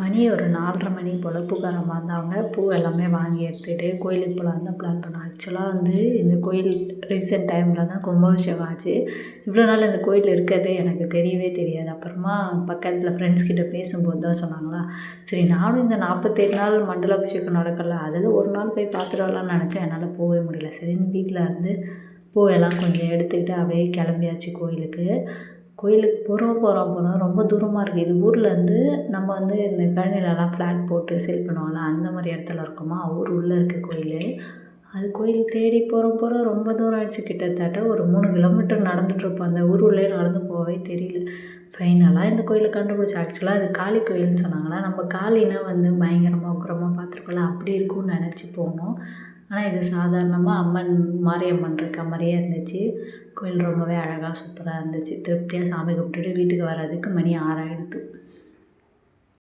மணி ஒரு நாலரை மணி போல் பூக்காரம்மா வந்தாங்க. பூ எல்லாமே வாங்கி எடுத்துகிட்டு கோயிலுக்கு போகலான்னு தான் பிளான் பண்ணோம். ஆக்சுவலாக வந்து இந்த கோயில் ரீசெண்ட் டைமில் தான் கும்பாபிஷேகம் ஆச்சு. இவ்வளோ நாள் இந்த கோயில் இருக்கிறதே எனக்கு தெரியவே தெரியாது. அப்புறமா பக்கத்தில் ஃப்ரெண்ட்ஸ் கிட்ட பேசும்போது தான் சொன்னாங்களா சரி நானும் இந்த நாற்பத்தேழு நாள் மண்டல அபிஷேகம் நடக்கல. அதில் ஒரு நாள் போய் பார்த்துட்டு வரலாம்னு நினச்சேன். என்னால் போகவே முடியல. சரின்னு வீட்டில் இருந்து பூவெல்லாம் கொஞ்சம் எடுத்துக்கிட்டு அப்படியே கிளம்பியாச்சு கோயிலுக்கு. கோயிலுக்கு போகிறோம் போகிறோம் போகிறோம் ரொம்ப தூரமாக இருக்குது இது ஊர்லேருந்து நம்ம வந்து இந்த கழனிலலாம் ஃப்ளாட் போட்டு சேல் பண்ணுவோம்ல அந்த மாதிரி இடத்துல இருக்கோமா? ஊர் உள்ளே இருக்க கோயில். அது கோயில் தேடி போகிறோம் போகிறோம் ரொம்ப தூரம் ஆயிடுச்சு. கிட்டத்தட்ட ஒரு மூணு கிலோமீட்டர் நடந்துகிட்ருப்போம் அந்த ஊர் உள்ளே நடந்து போகவே தெரியல. ஃபைனலாக இந்த கோயிலை கண்டுபிடிச்சி. ஆக்சுவலாக அது காளி கோயில்னு சொன்னாங்களா? நம்ம காளினா வந்து பயங்கரமாக உக்கரமாக பார்த்துருக்கோம்ல அப்படி இருக்கும்னு நினச்சி போனோம். ஆனால் இது சாதாரணமாக அம்மன் மாரியம்மன் இருக்க மாதிரியே இருந்துச்சு. கோயில் ரொம்பவே அழகாக சூப்பராக இருந்துச்சு. திருப்தியாக சாமி கும்பிட்டுட்டு வீட்டுக்கு வர்றதுக்கு மணி ஆறாயிடுது